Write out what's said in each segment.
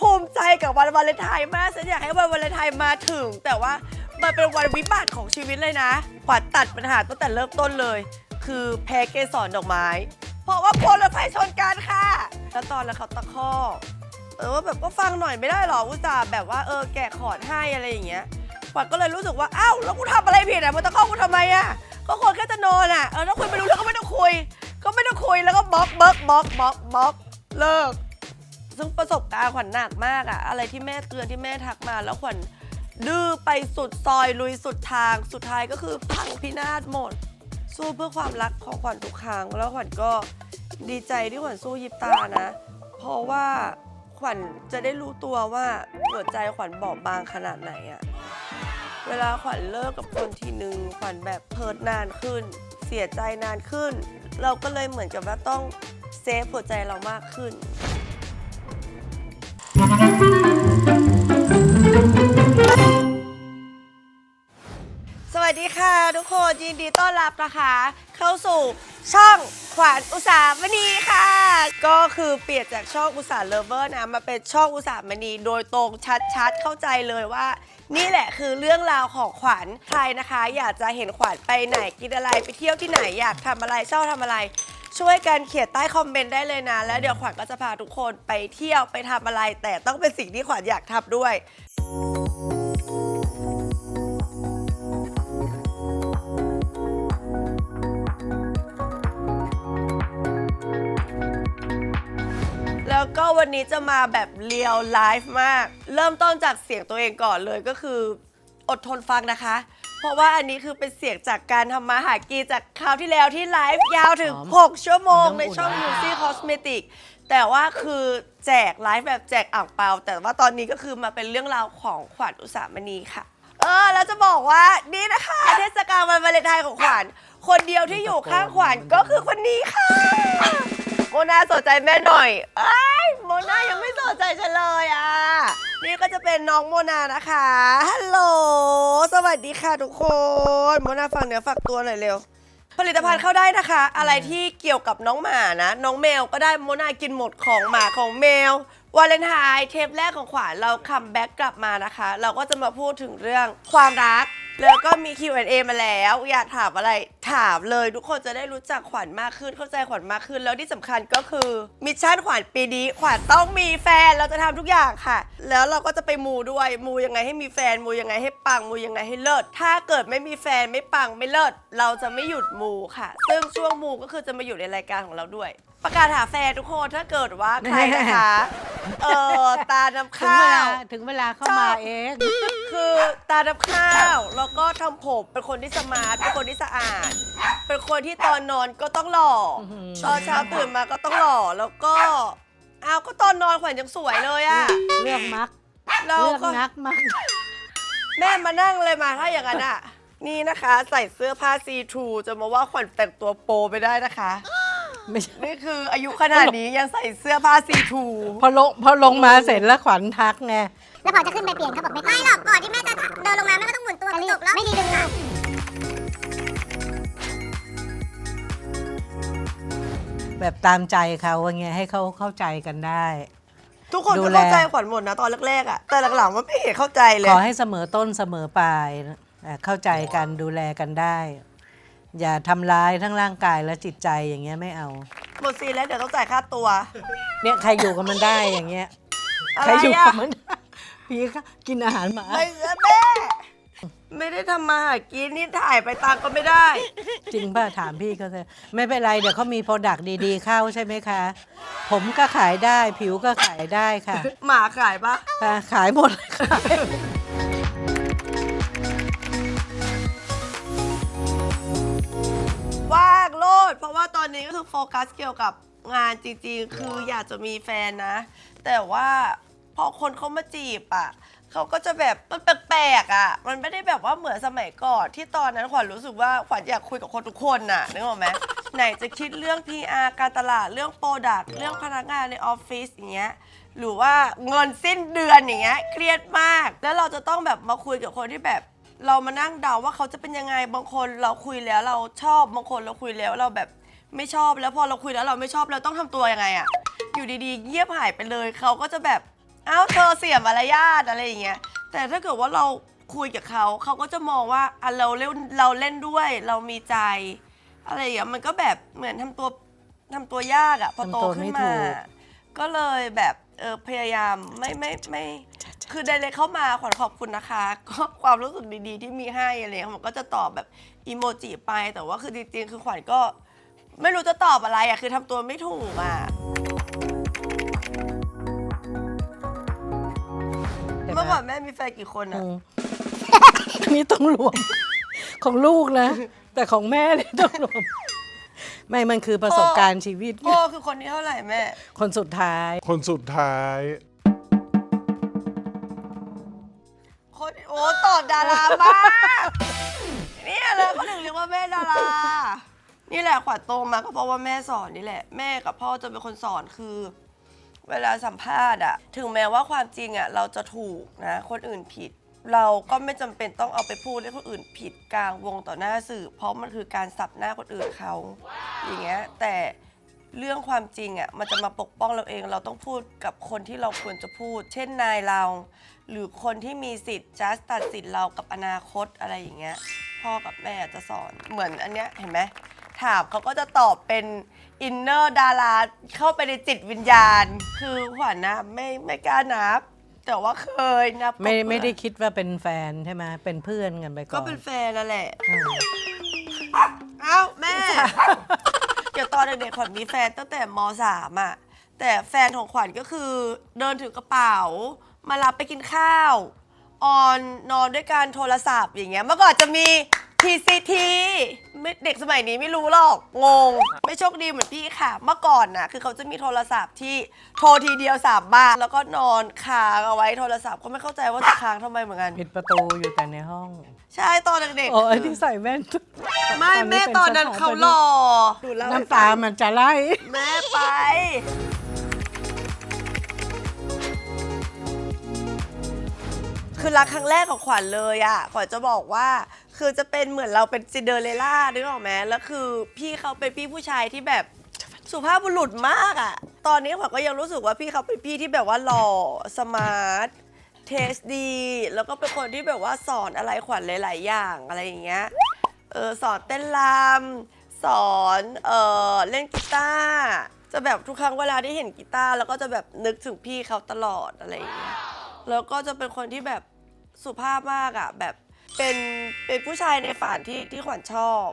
ภูมิใจกับวันวาเลนไทน์มากฉันอยากให้วันวาเลนไทน์มาถึง แต่ว่ามันเป็นวันวิบัติของชีวิตเลยนะขวัญตัดปัญหาตั้งแต่เริ่มต้นเลย คือแพ้เกสรดอกไม้ เพราะว่าพลรถไฟชนกันค่ะ แล้วตอนนั้นเขาตะคอกเออว่าแบบก็ฟังหน่อยไม่ได้หรออุตส่าห์แบบว่าเออแกะขอดให้อะไรอย่างเงี้ยขวัญก็เลยรู้สึกว่าอ้าวแล้วกูทำอะไรผิดอะมันตะคอกกูทำไมอะก็คนแค่จะนอนอะเออถ้าคุยไม่รู้เรื่องก็ไม่ต้องคุย ก็ไม่ต้องคุยแล้วก็บล็อกบล็อกบล็อกบล็อกบล็อกเลิก ซึ่งประสบการณ์ขวัญหนักมากอะอะไรที่แม่เตือนที่แม่ทักมาแล้วขวัญดื้อไปสุดซอยลุยสุดทางสุดท้ายก็คือพังพินาศหมด สู้เพื่อความรักของขวัญทุกครั้งแล้วขวัญก็ดีใจที่ขวัญสู้ยิบตานะ เพราะว่าขวัญจะได้รู้ตัวว่าหัวใจขวัญบอบบางขนาดไหนอะเวลาขวัญเลิกกับคนทีหนึ่งขวัญแบบเพิดนานขึ้น เสียใจนานขึ้น เราก็เลยเหมือนกับว่าต้องเซฟหัวใจเรามากขึ้น สวัสดีค่ะ ทุกคนยินดีต้อนรับนะคะ เข้าสู่ช่องขวัญอุตสาหมณีค่ะ ก็คือเปลี่ยนจากช่องอุตสาหเลเวอร์นะมาเป็นช่องอุตสาหมณีโดยตรงชัดๆ เข้าใจเลยว่า นี่แหละคือเรื่องราวของขวัญใครนะคะ อยากจะเห็นขวัญไปไหนกินอะไรไปเที่ยวที่ไหนอยากทำอะไรชอบทำอะไร ช่วยกันเขียนใต้คอมเมนต์ได้เลยนะ แล้วเดี๋ยวขวัญก็จะพาทุกคนไปเที่ยวไปทำอะไร แต่ต้องเป็นสิ่งที่ขวัญอยากทำด้วย แล้วก็วันนี้จะมาแบบเรียลไลฟ์มาก เริ่มต้นจากเสียงตัวเองก่อนเลยก็คือ อดทนฟังนะคะ เพราะว่าอันนี้คือเป็นเสียงจากการทำมาหากินจากคราวที่แล้วที่ไลฟ์ยาวถึง หอม6 ชั่วโมงหอมในช่องอุ่น Music Cosmetic แต่ว่าคือแจกไลฟ์แบบแจกอ่างเปา แต่ว่าตอนนี้ก็คือมาเป็นเรื่องราวของขวัญอุสามณีค่ะ เออ แล้วจะบอกว่านี่นะคะ เทศกาลวันวาเลนไทน์ของขวัญคนเดียวที่อยู่ข้างขวัญก็คือคนนี้ค่ะโม นาสนใจแม่หน่อยไอ้ยโมนายังไม่สนใจฉันเลยอะ นี่ก็จะเป็นน้องโมนานะคะ ฮัลโหล สวัสดีค่ะทุกคน โมนาฝากเนื้อฝากตัวหน่อยเร็ว ผลิตภัณฑ์เข้าได้นะคะ อะไรที่เกี่ยวกับน้องหมานะ น้องแมวก็ได้โมนากินหมดของหมาของแมว วาเลนไทน์เทปแรกของขวัญเราคัมแบ็กกลับมานะคะ เราก็จะมาพูดถึงเรื่องความรัก แล้วก็มี Q&A มาแล้ว อยากถามอะไรถามเลยทุกคนจะได้รู้จักขวัญมากขึ้น เข้าใจขวัญมากขึ้น แล้วที่สำคัญก็คือมิชชั่นขวัญปีนี้ขวัญต้องมีแฟนเราจะทำทุกอย่างค่ะ แล้วเราก็จะไปมูด้วยมูยังไงให้มีแฟนมูยังไงให้ปังมูยังไงให้เลิศถ้าเกิดไม่มีแฟนไม่ปังไม่เลิศเราจะไม่หยุดมูค่ะ ซึ่งช่วงมูก็คือจะมาอยู่ในรายการของเราด้วยประกาศหาแฟนทุกคนถ้าเกิดว่าใครนะคะ เออตาน้ำถึงข้าเวลาว ถึงเวลาเข้าชอบมาเอง คือตาดับข้าวแล้วก็ทำผมเป็นคนที่สมาร์ทเป็นคนที่สะอาด เป็นคนที่ตอนนอนก็ต้องหล่อออหือ ตอนเช้าตื่นมาก็ต้องหล่อแล้วก็อ้าวก็ตอนนอนขวัญยังสวยเลยอะเลือกมักเราเลือกก็นักมัก แม่มานั่งเลยมาถ้าอย่างนั้นอะนี่นะคะ ใส่เสื้อผ้าซีทรูจะมาว่าขวัญแต่งตัวโปไปได้นะคะ ไม่ใช่นี่คืออายุขนาดนี้ยังใส่เสื้อผ้าซีทรูพอลงพอลงมาเสร็จแล้วขวัญทักไงแล้วพอจะขึ้นไปเปลี่ยนเขาบอกไม่ไม่หรอกก่อนที่แม่จะเดินลงมาแม่ก็ต้องหมุนตัวจบแล้วไม่ดีดึงนะแบบตามใจเขาว่าไงให้เขาเข้าใจกันได้ ทุกคนดูก็แล เข้าใจขวัญหมดนะตอนแรกๆอะแต่หลังๆมันไม่เห็นเข้าใจเลย ขอให้เสมอต้นเสมอปลายนะอะเข้าใจกันดูแลกันได้ อย่าทำร้ายทั้งร่างกายและจิตใจอย่างเงี้ยไม่เอา หมดซีนแล้วเดี๋ยวต้องจ่ายค่าตัวเนี่ยใครอยู่กับมันได้อย่างเงี้ยอะใครไรอยู่อะกับมันได้พี่ก็กินอาหารหมา ไม่ใช่แม่ไม่ได้ทำมาหากินนี่ถ่ายไปตังค์ก็ไม่ได้ จริงป่ะถามพี่เขาเลยไม่เป็นไรเดี๋ยวเขามีโปรดักต์ดีๆเข้าใช่ไหมคะ ผมก็ขายได้ผิวก็ขายได้ค่ะหมาขายปะ ค่ะขายหมดเลยค่ะ ด เพราะว่าตอนนี้ก็คือโฟกัสเกี่ยวกับงานจริงๆ คืออยากจะมีแฟนนะ แต่ว่าพอคนเขามาจีบอะเขาก็จะแบบมันแปลกๆอะ มันไม่ได้แบบว่าเหมือนสมัยก่อน ที่ตอนนั้นขวัญรู้สึกว่าขวัญอยากคุยกับคนทุกคนน่ะนึกออกไหม ไหนจะคิดเรื่อง PR การตลาดเรื่องโปรดักต์เรื่องพนักงานในออฟฟิศอย่างเงี้ยหรือว่าเงินสิ้นเดือนอย่างเงี้ยเครียดมาก แล้วเราจะต้องแบบมาคุยกับคนที่แบบ เรามานั่งเดาว่าเขาจะเป็นยังไงบางคนเราคุยแล้วเราชอบบางคนเราคุยแล้วเราแบบไม่ชอบแล้วพอเราคุยแล้วเราไม่ชอบเราต้องทำตัวยังไงอะอยู่ดีๆเงียบหายไปเลยเขาก็จะแบบเอ้าเธอเสียมารยาทอะไรอย่างเงี้ยแต่ถ้าเกิดว่าเราคุยกับเขาเขาก็จะมองว่าอะเราเล่นเราเล่นด้วย เรามีใจ อะไรอย่างเงี้ยมันก็แบบเหมือนทำตัวทำตัวยากอะพอโตทำตัวขึ้ไม่นถูมาก ก็เลยแบบ เออพยายามไม่ไม่ไม่คือไดเรกเข้ามาขวัญขอบคุณนะคะ ก็ความรู้สึกดีๆ ที่มีให้อะไรเงี้ยมันก็จะตอบแบบอีโมจิไปแต่ว่าคือจริงๆคือขวัญก็ ไม่รู้จะตอบอะไรอะคือทำตัวไม่ถูกอะเห็นไหมเมื่อก่อนแม่มีแฟนกี่คนอือะมอันนี้ต้องรวม ของลูกนะ แต่ของแม่เนี่ยต้องรวม ไม่มันคือประสบการณ์ชีวิต พ่อคือคนที่เท่าไหร่แม่ คนสุดท้าย คนสุดท้าย คนโอ้ตอบดารามาก เนี่ยเลยเขาถึงเรียกว่าแม่ดารา นี่แหละขวัญโตมาก็เพราะว่าแม่สอนนี่แหละ แม่กับพ่อจะเป็นคนสอนคือ เวลาสัมภาษณ์อะถึงแม้ว่าความจริงอะเราจะถูกนะ คนอื่นผิด เราก็ไม่จำเป็นต้องเอาไปพูดให้คนอื่นผิดกลางวงต่อหน้าสื่อ เพราะมันคือการสับหน้าคนอื่นเขาอย่างเงี้ยแต่เรื่องความจริงอะมันจะมาปกป้องเราเองเราต้องพูดกับคนที่เราควรจะพูด เช่นนายเรา หรือคนที่มีสิทธิ์จัดตัดสินเรากับอนาคตอะไรอย่างเงี้ยพ่อกับแม่จะสอนเหมือนอันเนี้ยเห็นไหมถามเขาก็จะตอบเป็นอินเนอร์ดาราเข้าไปในจิตวิญญาณ คือขวัญนะไม่ไม่กล้านับ แต่ว่าเคยนับไม่ก็ไม่ได้คิดว่าเป็นแฟนใช่ไหมเป็นเพื่อนกันไปก่อนก็เป็นแฟนนั่นแหละ อืมเอ้าแม่ เดี๋ยวตอนเด็กๆขวัญมีแฟนตั้งแต่มสามอะแต่แฟนของขวัญก็คือ เดินถือกระเป๋า มารับไปกินข้าว ออนนอนด้วยการโทรศัพท์อย่างเงี้ย เมื่อก่อนจะมี TCT ไม่เด็กสมัยนี้ไม่รู้หรอก งง ไม่โชคดีเหมือนพี่ค่ะ เมื่อก่อนน่ะคือเขาจะมีโทรศัพท์ที่โทรทีเดียวสามบาท แล้วก็นอนค้างเอาไว้โทรศัพท์ก็ไม่เข้าใจว่าจะค้างทำไมเหมือนกัน ปิดประตูอยู่แต่ในห้องใช่ตอนเด็กๆโอ้ไอ้ที่ใส่แว่นไม่ตอนนี้แม่เป็นตอนนั้นสถาปนิกเขาหล่อดูเล่ให้น้ำตาฟังมันจะไหลแม่ไป คือรักครั้งแรกของขวัญเลยอะขวัญจะบอกว่า คือจะเป็นเหมือนเราเป็นซินเดอเรลล่านึกออกไหมแล้วคือพี่เขาเป็นพี่ผู้ชายที่แบบสุภาพบุรุษมากอะตอนนี้ขวัญก็ยังรู้สึกว่าพี่เขาเป็นพี่ที่แบบว่าหล่อสมาร์ทเทสดี แล้วก็เป็นคนที่แบบว่าสอนอะไรขวัญหลาย ๆ อย่างอะไรอย่างเงี้ยเออสอนเต้นรำสอนเออเล่นกีตาร์จะแบบทุกครั้งเวลาที่เห็นกีตาร์แล้วก็จะแบบนึกถึงพี่เขาตลอดอะไรอย่างเงี้ยแล้วก็จะเป็นคนที่แบบสุภาพมากอะ่ะแบบ เป็นเป็นผู้ชายในฝันที่ที่ขวัญชอบ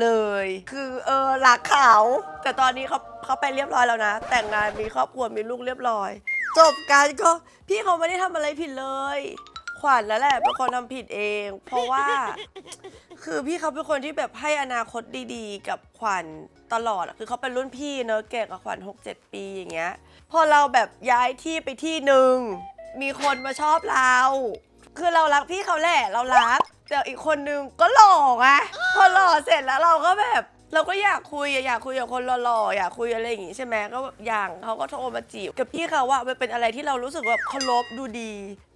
เลย คือเออรักเขา แต่ตอนนี้เขาเขาไปเรียบร้อยแล้วนะ แต่งงานมีครอบครัวมีลูกเรียบร้อย จบการก็พี่เขาไม่ได้ทำอะไรผิดเลย ขวัญแล้วแหละเป็นคนทำผิดเอง เพราะว่า คือพี่เขาเป็นคนที่แบบให้อนาคตดีๆ กับขวัญตลอดอะคือเขาเป็นรุ่นพี่เนอะแก่กับขวัญ6-7 ปีอย่างเงี้ย พอเราแบบย้ายที่ไปที่หนึ่งมีคนมาชอบเรา คือเรารักพี่เขาแหละเรารัก แต่อีกคนนึงก็หล่อไงพอหล่อเสร็จแล้วเราก็แบบ เราก็อยากคุยอะอยากคุยกับคนหล่อๆอยากคุยอะไรอย่างงี้ใช่ไหมก็แบบอย่างเขาก็โทรมาจีบกับพี่เขาว่ามันเป็นอะไรที่เรารู้สึกว่าเคารพดูดี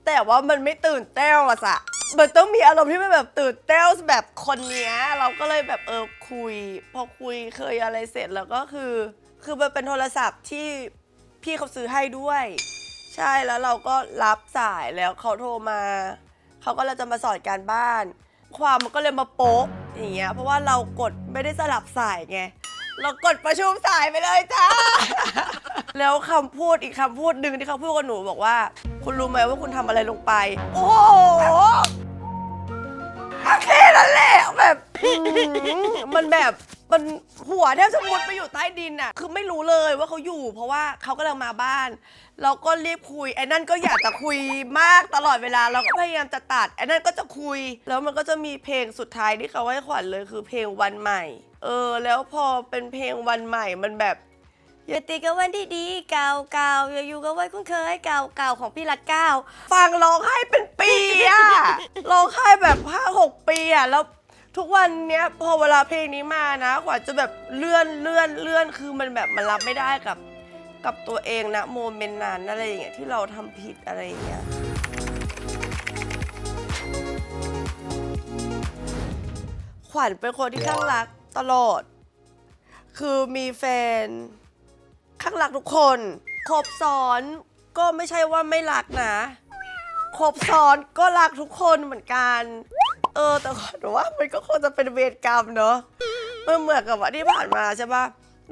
แต่ว่ามันไม่ตื่นเต้นอะสะมันต้องมีอารมณ์ที่มันแบบตื่นเต้นแบบคนเนี้ยเราก็เลยแบบเออคุย พอคุยเคยอะไรเสร็จแล้วก็คือ คือมันเป็นโทรศัพท์ที่พี่เขาซื้อให้ด้วย ใช่แล้วเราก็รับสายแล้วเขาโทรมาเขาก็เลยจะมาสอนการบ้าน ความมันก็เลยมาโป๊ะอย่างเงี้ยเพราะว่าเรากดไม่ได้สลับสายไงเรากดประชุมสายไปเลยจ้า แล้วคำพูดอีกคำพูดหนึ่งที่เขาพูดกับหนูบอกว่า คุณรู้ไหมว่าคุณทำอะไรลงไป โอ้โหแค่นั้นแหละแบบอื้อหือมันแบบ มันหัวแทบจะมุดไปอยู่ใต้ดินอะ คือไม่รู้เลยว่าเขาอยู่ เพราะว่าเขากำลังมาบ้านเราก็รีบคุยไอ้นั่นก็อยากจะคุยมากตลอดเวลาเราก็พยายามจะตัดไอ้นั่นก็จะคุย แล้วมันก็จะมีเพลงสุดท้ายที่เขาให้ขวัญเลยคือเพลงวันใหม่ เออ แล้วพอเป็นเพลงวันใหม่มันแบบอย่าติดกับวันที่ดีเก่าเก่าอย่าอยู่กับวันคุ้นเคยเก่าเก่าของพี่รัดเก้าฟังร้องไห้เป็นปีอะร้องไห้แบบห้าหกปีอะแล้ว ทุกวันเนี้ยพอเวลาเพลงนี้มานะขวัญจะแบบเลื่อนเลื่อนเลื่อนคือมันแบบมันรับไม่ได้กับ กับตัวเองนะโมเมนต์นั้นอะไรอย่างเงี้ยที่เราทำผิดอะไรอย่างเงี้ยขวัญเป็นคนที่ข้างรักตลอด คือมีแฟน ข้างหลักทุกคนครบซ้อนก็ไม่ใช่ว่าไม่รักนะครบซ้อนก็รักทุกคนเหมือนกัน เออ แต่ขอหนูว่ามันก็คงจะเป็นเวรกรรมเนอะมันเหมือนกับว่าที่ผ่านมาใช่ปะ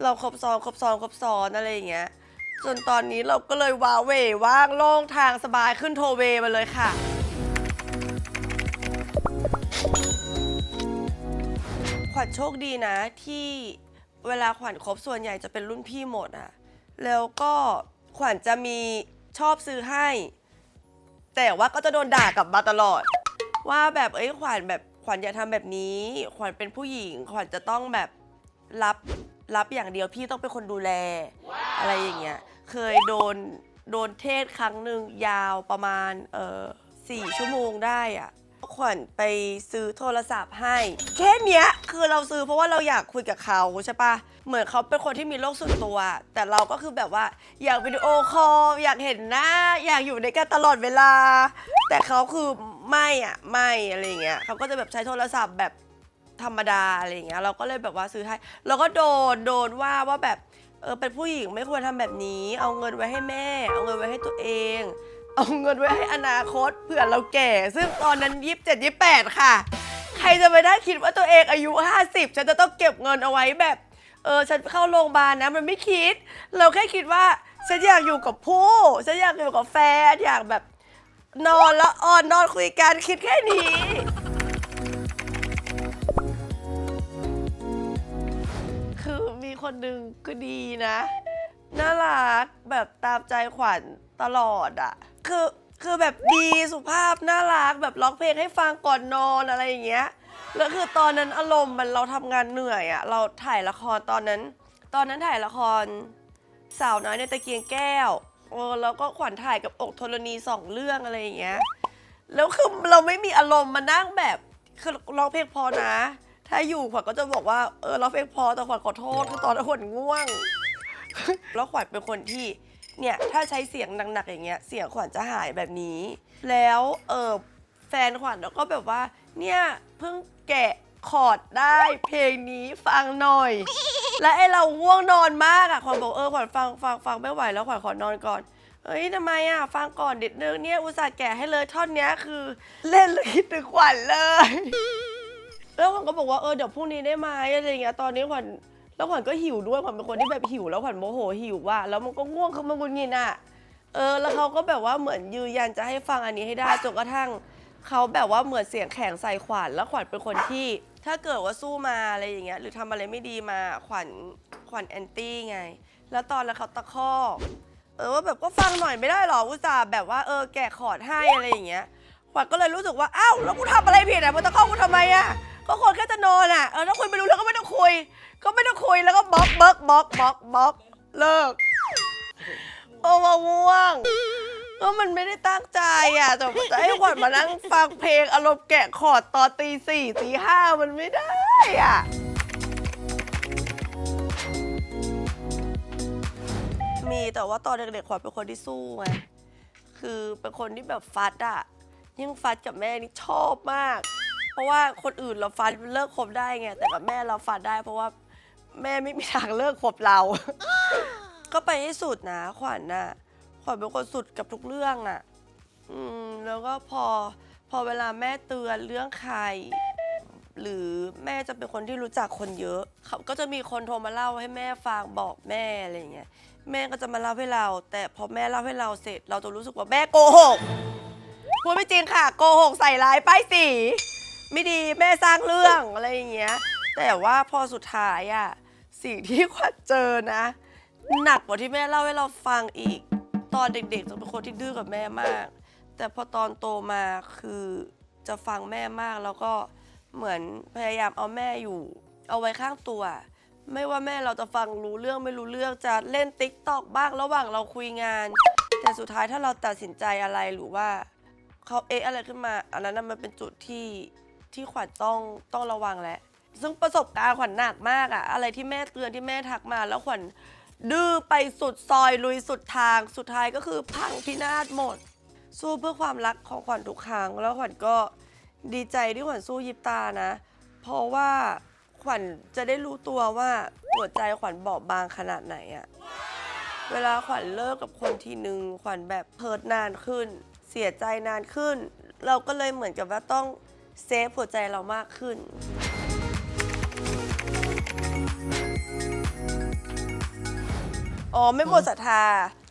เราครบซ้อนครบซ้อนครบซ้อนอะไรอย่างเงี้ยจนตอนนี้เราก็เลยว้าเวว่างโล่งทางสบายขึ้นโทเวมาเลยค่ะ ขวัญโชคดีนะที่เวลาขวัญคบส่วนใหญ่จะเป็นรุ่นพี่หมดอะแล้วก็ขวัญจะมีชอบซื้อให้ แต่ว่าก็จะโดนด่ากลับมาตลอด ว่าแบบเอ้ยขวัญแบบขวัญอย่าทำแบบนี้ ขวัญเป็นผู้หญิง ขวัญจะต้องแบบรับรับอย่างเดียวพี่ต้องเป็นคนดูแล อะไรอย่างเงี้ยเคยโดนโดนเทศครั้งหนึ่งยาวประมาณเออสี่ชั่วโมงได้อะขวัญไปซื้อโทรศัพท์ให้แค่เนี้ยคือเราซื้อเพราะว่าเราอยากคุยกับเขาใช่ปะเหมือนเขาเป็นคนที่มีโลกส่วนตัว แต่เราก็คือแบบว่าอยากวิดีโอคอลอยากเห็นหน้า อยากอยู่ในกันตลอดเวลา แต่เขาคือ ไม่อะไม่อะไรอย่างเงี้ยเขาก็จะแบบใช้โทรศัพท์แบบธรรมดาอะไรอย่างเงี้ยเราก็เลยแบบว่าซื้อให้เราก็โดนโดนว่าว่าแบบเออเป็นผู้หญิงไม่ควรทำแบบนี้ เอาเงินไว้ให้แม่ เอาเงินไว้ให้ตัวเอง เอาเงินไว้ให้อนาคตเผื่อเราแก่ ซึ่งตอนนั้นยี่สิบเจ็ดยี่แปดค่ะ ใครจะไปได้คิดว่าตัวเองอายุ 50 ฉันจะต้องเก็บเงินเอาไว้แบบเออฉันเข้าโรงพยาบาลนะมันไม่คิด เราแค่คิดว่าฉันอยากอยู่กับผู้ฉันอยากอยู่กับแฟนอยากแบบ นอนแล้วอ่อนนอนคุยกันคิดแค่นี้ คือมีคนหนึ่งก็ดีนะ น่ารักแบบตามใจขวัญตลอดอะ่ะคือคือแบบดีสุภาพน่ารักแบบร้องเพลงให้ฟังก่อนนอนอะไรอย่างเงี้ยแล้วคือตอนนั้นอารมณ์มันเราทำงานเหนื่อยอะ่ะเราถ่ายละครตอนนั้น ตอนนั้นถ่ายละครสาวน้อยในตะเกียงแก้ว เออแล้วก็ขวัญถ่ายกับอกธรณีสองเรื่องอะไรอย่างเงี้ย แล้วคือเราไม่มีอารมณ์มานั่งแบบคือร้องเพลงพอนะ ถ้าอยู่ขวัญก็จะบอกว่าเออร้องเพลงพอแต่ขวัญขอโทษคือตอนนั้นขวัญง่วง แล้วขวัญเป็นคนที่เนี่ยถ้าใช้เสียงหนักๆอย่างเงี้ยเสียงขวัญจะหายแบบนี้ แล้วเออแฟนขวัญก็แบบว่าเนี่ยเพิ่งแกะคอร์ดได้เพลงนี้ฟังหน่อย และไอเราง่วงนอนมากอะขวัญบอกเออขวัญฟังฟังฟังไม่ไหวแล้วขวัญขอนอนก่อนเอ้ยทำไมอะฟังก่อนเด็ดเนึงเนี่ยอุตส่าห์แกะให้เลยท่อนเนี้ยคือ เล่นแล้วคิดถึงขวัญเลย แล้วขวัญก็บอกว่าเออเดี๋ยวพรุ่งนี้ได้ไหมอะไรอย่างเงี้ยตอนนี้ขวัญแล้วขวัญก็หิวด้วยขวัญเป็นคนที่แบบหิว แล้วขวัญโมโหหิวว่ะแล้วมันก็ง่วงคือมันงุนงินอะเออ แล้วเขาก็แบบว่าเหมือนยืนยันจะให้ฟังอันนี้ให้ได้จนกระทั่งเขาแบบว่าเหมือนเสียงแข็งใส่ขวัญแล้วขวัญเป็นคนที่ ถ้าเกิดว่าสู้มาอะไรอย่างเงี้ยหรือทำอะไรไม่ดีมาขวัญขวัญแอนตี้ไง แล้วตอนแล้วเขาตะคอกเออว่าแบบก็ฟังหน่อยไม่ได้หรออุตส่าห์แบบว่าเออแกะคอร์ดให้อะไรอย่างเงี้ยขวัญก็เลยรู้สึกว่าอ้าวแล้วกูทำอะไรผิดอะมันตะข้อกูทำไมอะก็คนแค่จะนอนอะเออถ้าคุยไม่รู้เรื่องก็ไม่ต้องคุย ก็ไม่ต้องคุยแล้วก็บล็อกบล็อกบล็อกบล็อกบล็อกเลิกโอ้มาง่วง ก็มันไม่ได้ตั้งใจอะแต่จะให้ขวัญมานั่งฟังเพลงอารมณ์แกะคอร์ดตอนตีสี่ตีห้ามันไม่ได้อะ มีแต่ว่าตอนเด็กๆขวัญเป็นคนที่สู้ไงคือเป็นคนที่แบบฟัดอะยิ่งฟัดกับแม่นี่ชอบมาก เพราะว่าคนอื่นเราฟัดเลิกคบได้ไงแต่กับแม่เราฟัดได้ เพราะว่าแม่ไม่มีทางเลิกคบเรา ก็ไปให้สุดนะขวัญน่ะ ขวัญเป็นคนสุดกับทุกเรื่องอะอืมแล้วก็พอพอเวลาแม่เตือนเรื่องใคร หรือแม่จะเป็นคนที่รู้จักคนเยอะเขาก็จะมีคนโทรมาเล่าให้แม่ฟังบอกแม่อะไรอย่างเงี้ยแม่ก็จะมาเล่าให้เรา แต่พอแม่เล่าให้เราเสร็จ เราจะรู้สึกว่าแม่โกหกพูดไม่จริงค่ะโกหกใส่ร้ายป้ายสี ไม่ดีแม่สร้างเรื่องอะไรอย่างเงี้ย แต่ว่าพอสุดท้ายอะสิ่งที่ขวัญเจอนะ หนักกว่าที่แม่เล่าให้เราฟังอีก ตอนเด็กๆจะเป็นคนที่ดื้อกับแม่มาก แต่พอตอนโตมาคือจะฟังแม่มากแล้วก็เหมือนพยายามเอาแม่อยู่ เอาไว้ข้างตัว ไม่ว่าแม่เราจะฟังรู้เรื่องไม่รู้เรื่องจะเล่นติ๊กตอกบ้างระหว่างเราคุยงาน แต่สุดท้ายถ้าเราตัดสินใจอะไรหรือว่าเขาเอะอะไรขึ้นมา อันนั้นนะมันเป็นจุดที่ที่ขวัญต้องต้องระวังแหละ ซึ่งประสบการณ์ขวัญหนักมากอะอะไรที่แม่เตือนที่แม่ทักมาแล้วขวัญ ดื้อไปสุดซอยลุยสุดทางสุดท้ายก็คือพังพินาศหมด สู้เพื่อความรักของขวัญทุกครั้ง แล้วขวัญก็ดีใจที่ขวัญสู้ยิบตานะ เพราะว่าขวัญจะได้รู้ตัวว่าหัวใจขวัญบอบบางขนาดไหนอะเวลาขวัญเลิกกับคนทีนึงขวัญแบบเพิดนานขึ้น เสียใจนานขึ้น เราก็เลยเหมือนกับว่าต้องเซฟหัวใจเรามากขึ้น อ๋อไม่หมดศรัทธา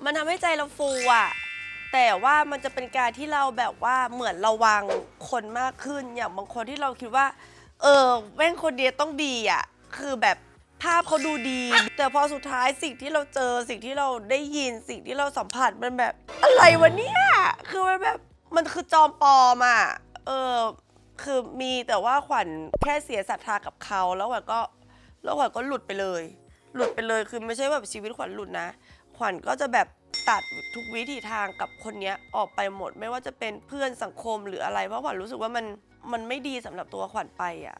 มันทำให้ใจเราฟูอะแต่ว่ามันจะเป็นการที่เราแบบว่าเหมือนระวังคนมากขึ้นอย่างบางคนที่เราคิดว่า เออแม่งคนเดียวต้องดีอะคือแบบภาพเขาดูดี แต่พอสุดท้ายสิ่งที่เราเจอสิ่งที่เราได้ยินสิ่งที่เราสัมผัสมันแบบอะไรวะเนี่ยคือมันแบบมันคือจอมปลอมอะเออคือมีแต่ว่าขวัญแค่เสียศรัทธากับเขาแล้วขวัญก็แล้วขวัญก็หลุดไปเลย หลุดไปเลยคือไม่ใช่แบบชีวิตขวัญหลุดนะ ขวัญก็จะแบบตัดทุกวิถีทางกับคนเนี้ยออกไปหมด ไม่ว่าจะเป็นเพื่อนสังคมหรืออะไร เพราะขวัญรู้สึกว่ามันมันไม่ดีสำหรับตัวขวัญไปอะ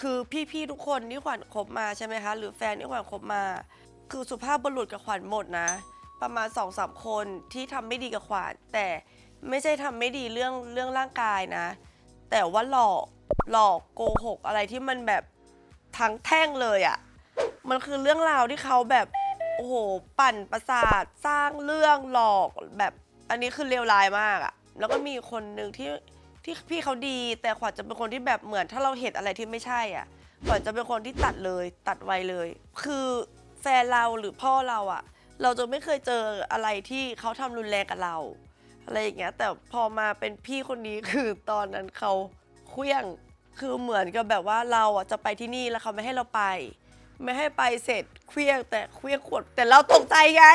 คือพี่ๆทุกคนที่ขวัญคบมาใช่ไหมคะ หรือแฟนที่ขวัญคบมา คือสุภาพบุรุษกับขวัญหมดนะ ประมาณสองสามคนที่ทำไม่ดีกับขวัญแต่ไม่ใช่ทำไม่ดีเรื่องเรื่องร่างกายนะ แต่ว่าหลอกหลอกโกหกอะไรที่มันแบบทั้งแท่งเลยอะ่ะ มันคือเรื่องราวที่เขาแบบโอ้โหปั่นประสาทสร้างเรื่องหลอกแบบอันนี้คือเลวร้ายมากอะ่ะแล้วก็มีคนหนึ่งที่ที่พี่เขาดี แต่ขวัญจะเป็นคนที่แบบเหมือน ถ้าเราเห็นอะไรที่ไม่ใช่อะขวัญจะเป็นคนที่ตัดเลยตัดไวเลย คือแฟนเราหรือพ่อเราอะเราจะไม่เคยเจออะไรที่เขาทำรุนแรงกับเราอะไรอย่างเงี้ย แต่พอมาเป็นพี่คนนี้คือตอนนั้นเขาเคลี้ยงคือเหมือนกับแบบว่าเราอะจะไปที่นี่แล้วเขาไม่ให้เราไป ไม่ให้ไปเสร็จเคลี้ยงแต่เคลี้ยงขวดแต่เราตกใจไง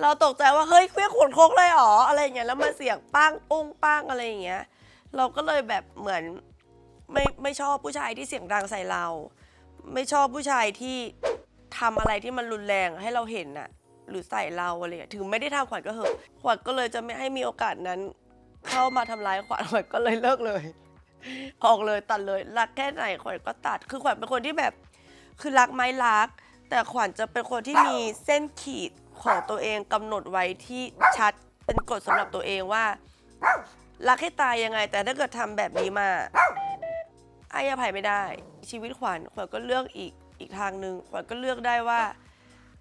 เราตกใจว่าเฮ้ยเคลี้ยงขวดโคกเลยเหรออะไรอย่างเงี้ยแล้วมันเสียงปังปุ้งปังอะไรอย่างเงี้ยเราก็เลยแบบเหมือนไม่ไม่ชอบผู้ชายที่เสียงดังใส่เรา ไม่ชอบผู้ชายที่ทำอะไรที่มันรุนแรงให้เราเห็นน่ะ หรือใส่เราอะไรอย่างเงี้ยถึงไม่ได้ทำขวัญก็เหอะขวัญก็เลยจะไม่ให้มีโอกาสนั้น เข้ามาทำร้ายขวัญขวัญก็เลยเลิกเลย ออกเลยตัดเลยรักแค่ไหนขวัญก็ตัดคือขวัญเป็นคนที่แบบ คือรักไหมรัก แต่ขวัญจะเป็นคนที่มีเส้นขีดของตัวเองกำหนดไว้ที่ชัดเป็นกฎสำหรับตัวเองว่า รักให้ตายยังไง แต่ถ้าเกิดทำแบบนี้มาให้อภัยไม่ได้ ชีวิตขวัญขวัญก็เลือกอีกอีกทางหนึ่งขวัญก็เลือกได้ว่า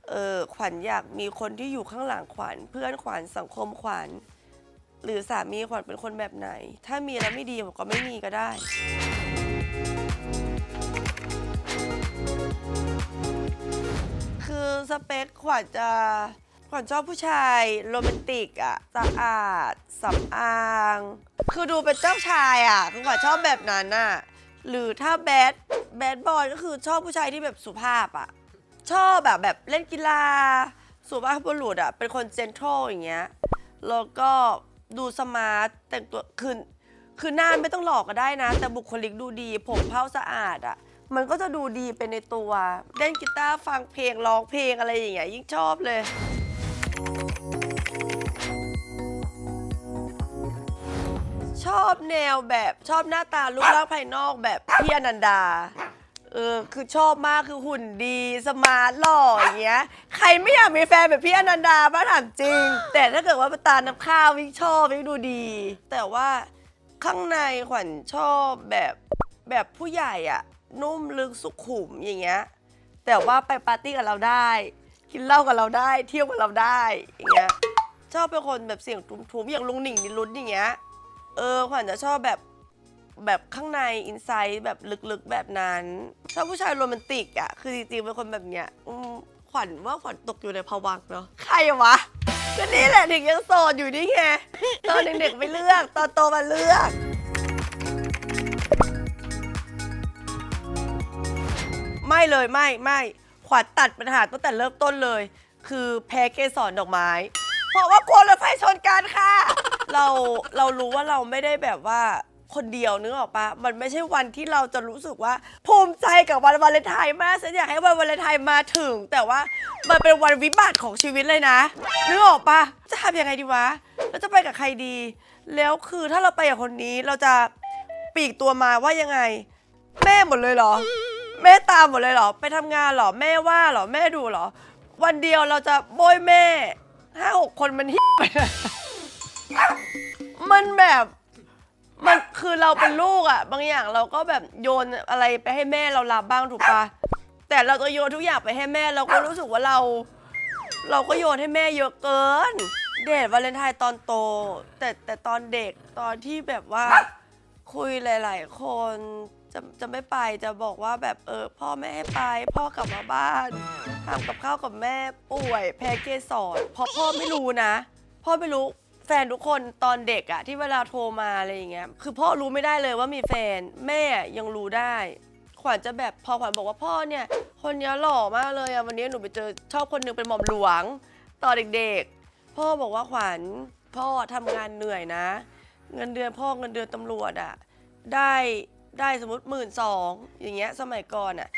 เออขวัญอยากมีคนที่อยู่ข้างหลังขวัญเพื่อนขวัญสังคมขวัญหรือสามีขวัญเป็นคนแบบไหน ถ้ามีแล้วไม่ดีผมก็ไม่มีก็ได้ คือสเปคขวัญจะขวัญชอบผู้ชายโรแมนติกอะสะอาดสำอาง คือดูเป็นเจ้าชายอะคือขวัญชอบแบบนั้นอะหรือถ้าแบดแบดบอยก็คือชอบผู้ชายที่แบบสุภาพอะชอบแบบแบบเล่นกีฬา สุภาพบุรุษอะเป็นคนเจนทรัลอย่างเงี้ยแล้วก็ดูสมาร์ทแต่งตัวคือคือหน้าไม่ต้องหลอกก็ได้นะ แต่บุคลิกดูดี ผมเผ้าสะอาดอะ่ะ มันก็จะดูดีไปในตัว เล่นกีตาร์ฟังเพลงร้องเพลงอะไรอย่างเงี้ยยิ่งชอบเลย ชอบแนวแบบชอบหน้าตารูปร่างภายนอกแบบพี่อนันดา เออคือชอบมากคือหุ่นดีสมาร์ทหล่ออย่างเงี้ย ใครไม่อยากมีแฟนแบบพี่อนันดาบ้างถามจริง แต่ถ้าเกิดว่าป็นตาน้ำข้าววิ่งชอบวิ่งดูดี แต่ว่าข้างในขวัญชอบแบบแบบผู้ใหญ่อะ นุ่มลึกสุขุมอย่างเงี้ยแต่ว่าไปปาร์ตี้กับเราได้ กินเหล้ากับเราได้ เที่ยวกับเราได้อย่างเงี้ยชอบเป็นคนแบบเสียงทุ้มๆอย่างลุงหนิงนิรุตอย่างเงี้ยเออขวัญจะชอบแบบแบบข้างในอินไซต์แบบลึกๆแบบนั้น ชอบผู้ชายโรแมนติกอะคือจริงๆเป็นคนแบบเนี้ยอืมขวัญว่าขวัญตกอยู่ในภวังค์เนาะใครวะก็นี่แหละถึงยังโสดอยู่นี่ไงตอนเด็กๆไม่เลือกตอนโตมาเลือก ไม่เลยไม่ไม่ขวัญตัดปัญหาตั้งแต่เริ่มต้นเลย คือแพ้เกสรดอกไม้ เพราะว่ากลัวรถไฟชนกันค่ะ เราเรารู้ว่าเราไม่ได้แบบว่าคนเดียวนึกออกปะมันไม่ใช่วันที่เราจะรู้สึกว่า ภูมิใจกับวันวาเลนไทน์มากฉันอยากให้วันวาเลนไทน์มาถึง แต่ว่ามันเป็นวันวิบัติของชีวิตเลยนะนึกออกปะจะทำยังไงดีวะแล้วจะไปกับใครดี แล้วคือถ้าเราไปกับคนนี้เราจะปีกตัวมาว่ายังไง แม่หมดเลยเหรอ แม่ตามหมดเลยเหรอ ไปทำงานเหรอ แม่ว่าเหรอ แม่ดูเหรอ วันเดียวเราจะโบยแม่ห้าหกคนมันฮิไปเลยมันแบบ มันคือเราเป็นลูกอะบางอย่างเราก็แบบโยนอะไรไปให้แม่เรารับบ้างถูกปะแต่เราจะโยนทุกอย่างไปให้แม่เราก็รู้สึกว่าเรา เราก็โยนให้แม่เยอะเกิน เดทวาเลนไทน์ตอนโต แต่แต่ตอนเด็กตอนที่แบบว่า คุยหลาย ๆ คน จะจะไม่ไปจะบอกว่าแบบเออพ่อไม่ให้ไป พ่อกลับมาบ้านทำกับข้าวกับแม่ป่วย แพ้เกสรเพราะพ่อไม่รู้นะ พ่อไม่รู้แฟนทุกคนตอนเด็กอะที่เวลาโทรมาอะไรอย่างเงี้ยคือพ่อรู้ไม่ได้เลยว่ามีแฟนแม่ยังรู้ได้ ขวัญจะแบบพอขวัญบอกว่าพ่อเนี่ย คนเนี้ยหล่อมากเลยอะวันนี้หนูไปเจอชอบคนหนึงเป็นหม่อมหลวงตอนเด็กๆ พ่อบอกว่าขวัญพ่อทำงานเหนื่อยนะ เงินเดือนพ่อเงินเดือนตำรวจอะได้ ได้สมมติหมื่นสองอย่างเงี้ยสมัยก่อนอะ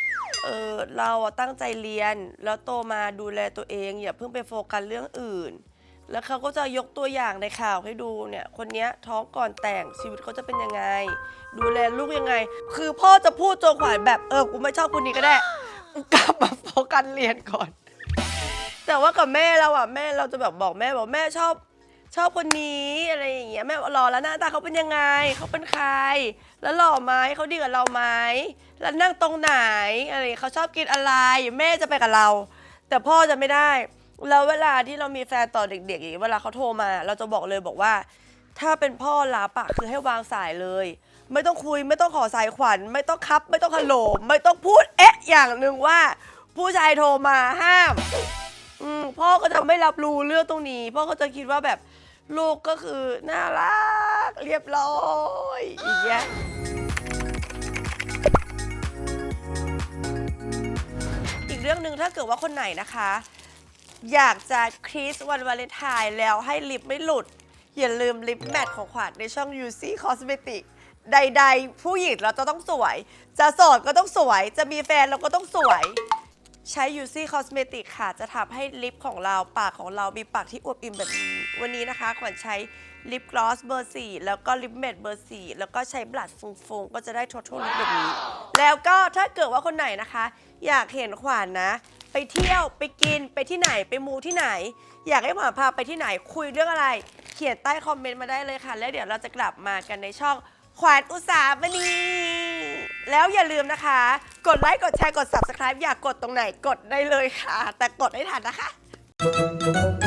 เออเราอะตั้งใจเรียนแล้วโตมาดูแลตัวเองอย่าเพิ่งไปโฟกัสเรื่องอื่น แล้วเขาก็จะยกตัวอย่างในข่าวให้ดูเนี่ยคนเนี้ยท้องก่อนแต่งชีวิตเขาจะเป็นยังไง ดูแลลูกยังไง คือพ่อจะพูดโจขวัญแบบเออกูไม่ชอบคนนี้ก็ได้กูกลับมาโฟกัสเรียนก่อน แต่ว่ากับแม่เราอะแม่เราจะแบบบอกแม่บอกแม่ชอบ ชอบคนนี้อะไรอย่างเงี้ยแม่บอกรอแล้วหน้าตาเขาเป็นยังไงเขาเป็นใคร แล้วหล่อไหมเขาดีกับเราไหมแล้วนั่งตรงไหนอะไรเขาชอบกินอะไรแม่จะไปกับเรา แต่พ่อจะไม่ได้ แล้วเวลาที่เรามีแฟนต่อเด็กๆอย่างเงี้ยเวลาเขาโทรมา เราจะบอกเลยบอกว่า ถ้าเป็นพ่อรับอะคือให้วางสายเลย ไม่ต้องคุยไม่ต้องขอสายขวัญ ไม่ต้องครับ ไม่ต้องฮัลโหลไม่ต้องพูดเอ๊ะอย่างหนึ่งว่า ผู้ชายโทรมาห้ามอืมพ่อก็จะไม่รับรู้เรื่องตรงนี้ พ่อก็จะคิดว่าแบบ ลูกก็คือน่ารัก เรียบร้อยอย่างเงี้ยอีกเรื่องหนึ่งถ้าเกิดว่าคนไหนนะคะ อยากจะคริสวันวาเลนไทน์แล้วให้ลิปไม่หลุด อย่าลืมลิปแมทของขวัญในช่อง UC Cosmetic ใด ๆ ผู้หญิงเราจะต้องสวย จะโสดก็ต้องสวย จะมีแฟนเราก็ต้องสวย ใช้ UC Cosmetic ค่ะ จะทำให้ลิปของเราปากของเรามีปากที่อวบอิ่มแบบนี้ วันนี้นะคะขวัญใช้ลิปกลอสเบอร์4แล้วก็ลิปเมดเบอร์4แล้วก็ใช้บลัชฟงๆ ก็จะได้ท o ท a l ลิปแบบนี้ แล้วก็ถ้าเกิดว่าคนไหนนะคะ อยากเห็นขวัญนะ ไปเที่ยวไปกินไปที่ไหนไปมูที่ไหน อยากให้ขวัญพาไปที่ไหนคุยเรื่องอะไร เขียนใต้คอมเมนต์มาได้เลยค่ะ แล้วเดี๋ยวเราจะกลับมากันในช่องขวัญอุตสาหมณี แล้วอย่าลืมนะคะ กดไลค์กดแชร์กด subscribe อยากกดตรงไหนกดได้เลยค่ะ แต่กดให้ทันนะคะ